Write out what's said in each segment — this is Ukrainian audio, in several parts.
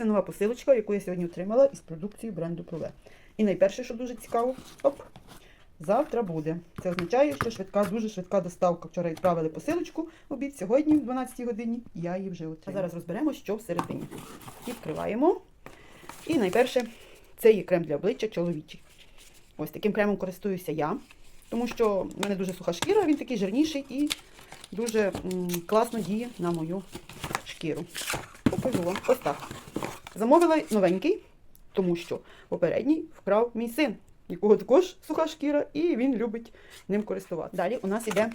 Це нова посилочка, яку я сьогодні отримала із продукції бренду Прове. І найперше, що дуже цікаво, оп, завтра буде. Це означає, що швидка, дуже швидка доставка. Вчора відправили посилочку обід, сьогодні, в 12 годині, я її вже отримала. А зараз розберемо, що всередині. Відкриваємо. І найперше, це є крем для обличчя чоловічий. Ось таким кремом користуюся я, тому що в мене дуже суха шкіра, він такий жирніший і дуже м, класно діє на мою шкіру. Покажу вам. Ось так. Замовила новенький, тому що попередній вкрав мій син, якого також суха шкіра, і він любить ним користуватися. Далі у нас іде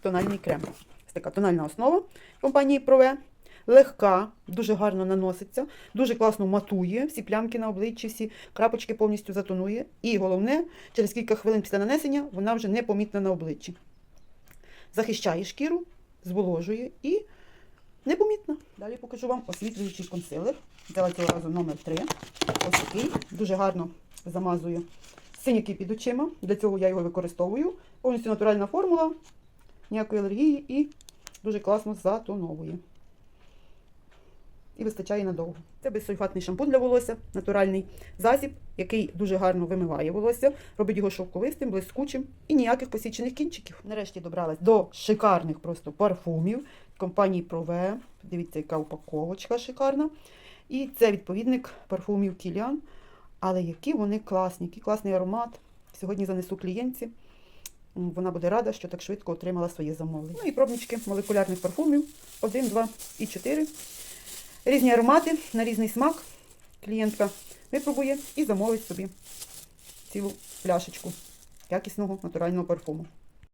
тональний крем. Ось така тональна основа компанії Прове. Легка, дуже гарно наноситься, дуже класно матує всі плямки на обличчі, всі крапочки повністю затонує. І головне, через кілька хвилин після нанесення вона вже непомітна на обличчі. Захищає шкіру, зволожує і непомітна. Далі покажу вам освітлюючий консилер. Взяла цього разу номер 3. Ось такий. Дуже гарно замазує синяки під очима. Для цього я його використовую. Повністю натуральна формула, ніякої алергії і дуже класно затоновує. І вистачає надовго. Це безсульфатний шампунь для волосся, натуральний засіб, який дуже гарно вимиває волосся, робить його шовковистим, блискучим і ніяких посічених кінчиків. Нарешті добралась до шикарних просто парфумів компанії Прове. Дивіться, яка упаковочка шикарна. І це відповідник парфумів Кілян. Але які вони класні, який класний аромат. Сьогодні занесу клієнтці. Вона буде рада, що так швидко отримала своє замовлення. Ну і пробнички молекулярних парфумів 1, 2 і 4. Різні аромати на різний смак. Клієнтка випробує і замовить собі цілу пляшечку якісного натурального парфуму.